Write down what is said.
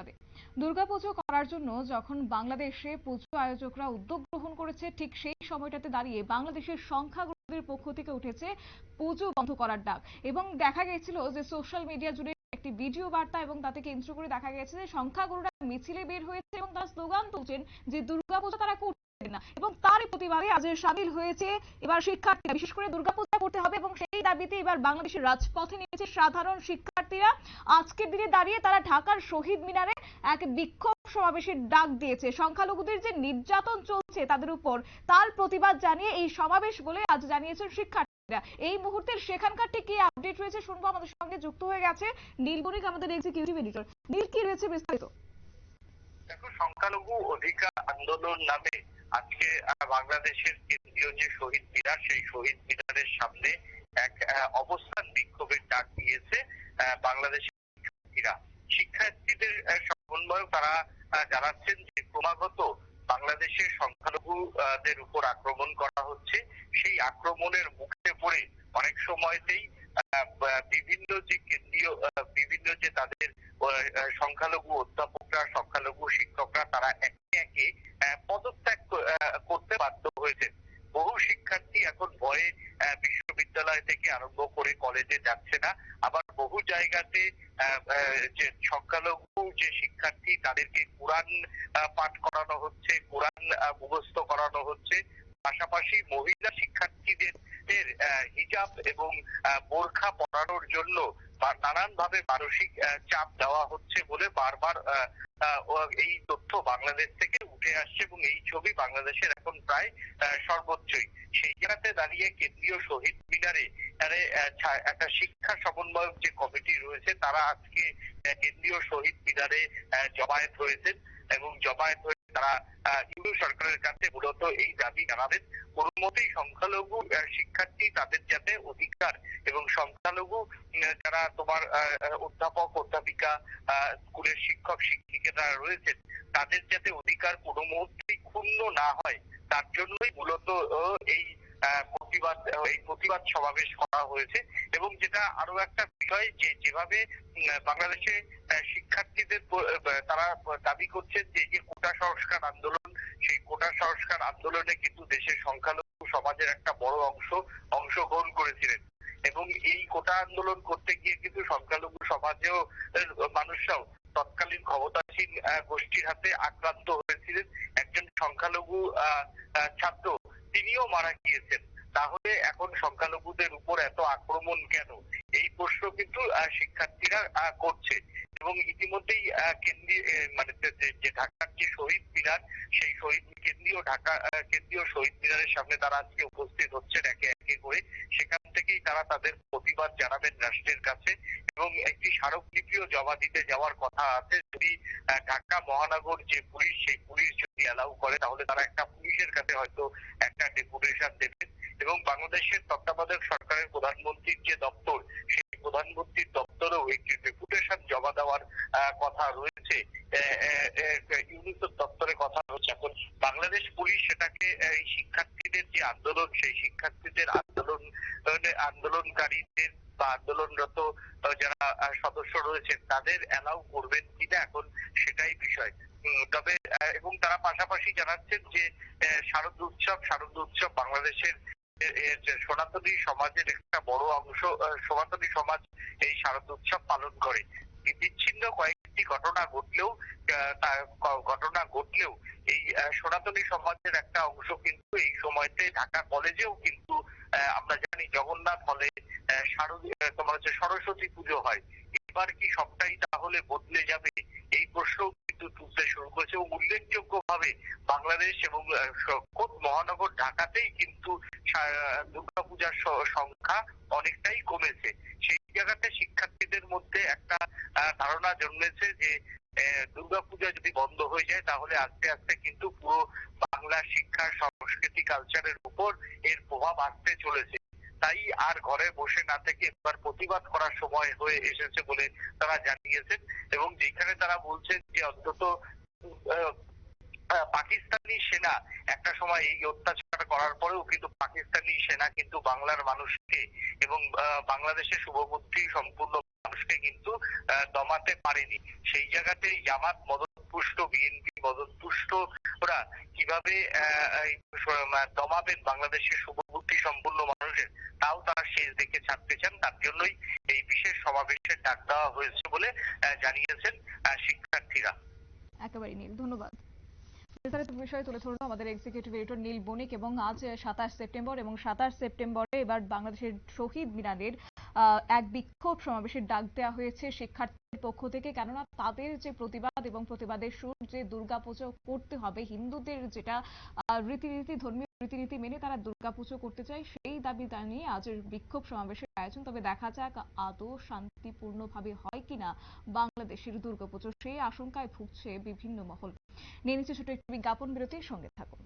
সংবাদে। দুর্গাপুজো করার জন্য যখন বাংলাদেশে পুজো আয়োজকরা উদ্যোগ গ্রহণ করেছে, ঠিক সেই সময়টাতে দাঁড়িয়ে বাংলাদেশের সংখ্যাগুরুদের পক্ষ থেকে উঠেছে পুজো বন্ধ করার ডাক। এবং দেখা গেছিল যে সোশ্যাল মিডিয়া জুড়ে একটি ভিডিও বার্তা এবং তাতে কেন্দ্র করে দেখা গেছে যে সংখ্যাগুরুরা মিছিলে বের হয়েছে এবং তারা স্লোগান তুলছেন যে দুর্গাপূজা তারা করবে না। এবং তারই প্রতিবাদে আজ সামিল হয়েছে এবার শিক্ষার্থীরা। বিশেষ করে দুর্গাপূজা করতে হবে এবং সেই দাবিতে এবার বাংলাদেশের রাজপথে নেমেছে সাধারণ শিক্ষার্থীরা। আজকের দিনে দাঁড়িয়ে তারা ঢাকার শহীদ মিনারে এক বিক্ষোভ সমাবেশের ডাক দিয়েছে। সংখ্যালঘুদের যে নির্যাতন চলছে তাদের উপর তার প্রতিবাদ জানিয়ে এই সমাবেশ বলে আজ জানিয়েছেন শিক্ষার্থীরা। এই মুহূর্তের সেখানকার ঠিক কি আপডেট রয়েছে শুনব আমাদের সঙ্গে। যুক্ত হয়ে গেছে নীল বণিক, আমাদের এক্সিকিউটিভ এডিটর নীল, কি রয়েছে বিস্তারিত? দেখো, সংখ্যালঘু অধিকার আন্দোলন নামে আজকে বাংলাদেশের কেন্দ্রীয় যে শহীদ মিনার, সেই শহীদ মিনারের সামনে এক অবস্থান বিক্ষোভের ডাক দিয়েছে বাংলাদেশের শিক্ষার্থীরা। শিক্ষার্থীদের সমন্বয় তারা জানাচ্ছেন যে ক্রমাগত বাংলাদেশের সংখ্যালঘুদের উপর আক্রমণ করা হচ্ছে। সেই আক্রমণের মুখে পড়ে অনেক সময়তেই বিভিন্ন যে কেন্দ্রীয় বিভিন্ন যে তাদের সংখ্যালঘু অধ্যাপকরা সংখ্যালঘু শিক্ষকরা তারা একে একে পদত্যাগ করতে বাধ্য হয়েছে বহু শিক্ষার্থী এখন ভয়ে আহ, বিশ্ববিদ্যালয় থেকে আরম্ভ করে কলেজে যাচ্ছে না। আবার বহু জায়গাতে যে সংখ্যালঘু যে শিক্ষার্থী, তাদেরকে কোরআন পাঠ করানো হচ্ছে, কোরআন মুখস্থ করানো হচ্ছে। পাশাপাশি মহিলা শিক্ষার্থীদের হিজাব এবং বোরখা পরানোর জন্য নানান ভাবে মানসিক চাপ দেওয়া হচ্ছে বলে বারবার এই তথ্য বাংলাদেশ থেকে উঠে আসছে এবং এই ছবি বাংলাদেশের এখন প্রায় সর্বোচ্চই সেই জায়গাতে দাঁড়িয়ে কেন্দ্রীয় শহীদ মিনারে একটা শিক্ষা সমন্বয়ক যে কমিটি রয়েছে, তারা আজকে কেন্দ্রীয় শহীদ মিনারে জমায়েত হয়েছেন এবং জমায়েত হয়ে তারা হিন্দু সরকারের কাছে মূলত এই দাবি জানাবেন। কোনো মতেই সংখ্যালঘু শিক্ষার্থী তাদের যাতে অধিকার এবং সংখ্যালঘু যারা তোমার অধ্যাপক, অধ্যাপিকা স্কুলের শিক্ষক, শিক্ষিকারা রয়েছেন, তাদের যাতে অধিকার কোনো মুহূর্তেই ক্ষুণ্ণ না হয়, তার জন্যই মূলত এই প্রতিবাদ এই প্রতিবাদ সমাবেশ করা হয়েছে এবং যেটা আরও একটা বিষয় যে যেভাবে বাংলাদেশে শিক্ষার্থীদের তারা দাবি করছেন যে যে কোটা সংস্কার আন্দোলন, সেই কোটা সংস্কার আন্দোলনে কিন্তু দেশের সংখ্যালঘু সমাজের একটা বড় অংশ, অংশগ্রহণ করেছিলেন। এবং এই কোটা আন্দোলন করতে গিয়ে কিন্তু সংখ্যালঘু সমাজেও মানুষরাও তৎকালীন ক্ষমতাসীন গোষ্ঠীর হাতে আক্রান্ত হয়েছিলেন। একজন সংখ্যালঘু ছাত্র, তিনিও মারা গিয়েছেন। তাহলে এখন সংখ্যালঘুদের উপর এত আক্রমণ কেন? এই প্রশ্ন কিন্তু শিক্ষার্থীরা করছে। এবং ইতিমধ্যেই কেন্দ্রীয় মানে যে- ঢাকার যে শহীদ মিনার, সেই শহীদ, কেন্দ্রীয় ঢাকা কেন্দ্রীয় শহীদ মিনারের সামনে তারা আজকে উপস্থিত হচ্ছেন একে একে করে। সেখান থেকেই তারা তাদের প্রতিবাদ জানাবেন রাষ্ট্রের কাছে। এবং একটি স্মারকলিপিও জমা দিতে যাওয়ার কথা আছে। যদি ঢাকা মহানগর যে পুলিশ, সেই পুলিশ যদি অ্যালাউ করে, তাহলে তারা একটা পুলিশের কাছে হয়তো একটা ডেপুটেশন দেবেন। এবং বাংলাদেশের তত্ত্বাবধায়ক সরকারের প্রধানমন্ত্রীর যে দপ্তর, সেই প্রধানমন্ত্রীর দপ্তরেও একটি ডেপুটেশন জমা দেওয়ার কথা রয়েছে। ইউনিসেফ দপ্তরে কথা হচ্ছে এখন বাংলাদেশ পুলিশ সেটাকে এই শিক্ষার্থীদের যে আন্দোলন, সেই শিক্ষার্থীদের আন্দোলন আন্দোলনকারীদের বা আন্দোলনরত যারা সদস্য রয়েছেন, তাদের অ্যালাউ করবেন কিনা এখন সেটাই বিষয়। তবে এবং তারা পাশাপাশি জানাচ্ছেন যে শারদ উৎসব শারদ উৎসব বাংলাদেশের সনাতনী সমাজের একটা বড় অংশ সনাতনী সমাজ এই শারদ উৎসব পালন করে। বিচ্ছিন্ন কয়েকটি ঘটনা ঘটলেও ঘটনা ঘটলেও এই সনাতনী সমাজের একটা অংশ কিন্তু এই সময়তে ঢাকা কলেজেও কিন্তু আমরা জানি জগন্নাথ হলে তোমার হচ্ছে সরস্বতী পুজো হয়। এবার কি সবটাই তাহলে বদলে যাবে? এই প্রশ্ন কিন্তু তুলতে শুরু করেছে এবং উল্লেখযোগ্য ভাবে বাংলাদেশ এবং খোদ মহানগর ঢাকাতেই কিন্তু দুর্গাপূজার সংখ্যা অনেকটাই কমেছে। সেই জায়গাতে শিক্ষার্থীদের মধ্যে একটা ধারণা জন্মেছে যে দুর্গাপূজা যদি বন্ধ হয়ে যায় তাহলে আস্তে আস্তে কিন্তু পুরো বাংলা শিক্ষা, সংস্কৃতি কালচারের উপর এর প্রভাব আসতে চলেছে। তাই আর ঘরে বসে না থেকে এবার প্রতিবাদ করার সময় হয়ে এসেছে বলে তারা জানিয়েছেন এবং যেখানে তারা বলছেন যে অন্তত পাকিস্তানি সেনা একটা সময় এই অত্যাচার করার পরেও কিন্তু পাকিস্তানি সেনা কিন্তু বাংলার মানুষকে এবং বাংলাদেশের শুভবুদ্ধি সম্পূর্ণ মানুষকে কিন্তু দমাতে পারেনি। সেই জায়গাতে জামাত মদতপুষ্ট, বিএনপি মদতপুষ্ট ওরা কীভাবে দমাবেন বাংলাদেশের শুভবুদ্ধি সম্পূর্ণ মানুষের, তাও তারা শেষ দেখে ছাড়তে চান। তার জন্যই এই বিশেষ সমাবেশের ডাক দেওয়া হয়েছে বলে জানিয়েছেন শিক্ষার্থীরা। একেবারে নীল, ধন্যবাদ। বিস্তারিত বিষয় তুলে ধরলো আমাদের এক্সিকিউটিভ এডিটর নীল বণিক, এবং আজ সাতাশ সেপ্টেম্বর, এবং সাতাশ সেপ্টেম্বরে এবার বাংলাদেশের শহীদ মিনারের এক বিক্ষোভ সমাবেশের ডাক দেওয়া হয়েছে শিক্ষার্থীদের পক্ষ থেকে। কেননা তাদের যে প্রতিবাদ এবং প্রতিবাদের সুর যে দুর্গাপুজো করতে হবে, হিন্দুদের যেটা রীতিনীতি, ধর্মীয় রীতিনীতি মেনে তারা দুর্গাপুজো করতে চায়, সেই দাবি জানিয়ে আজের বিক্ষোভ সমাবেশের আয়োজন। তবে দেখা যাক আদৌ শান্তিপূর্ণভাবে হয় কিনা বাংলাদেশের দুর্গাপুজো। সেই আশঙ্কায় ভুগছে বিভিন্ন মহল। নিয়ে নিচ্ছে ছোট একটি বিজ্ঞাপন বিরতির সঙ্গে থাকুন।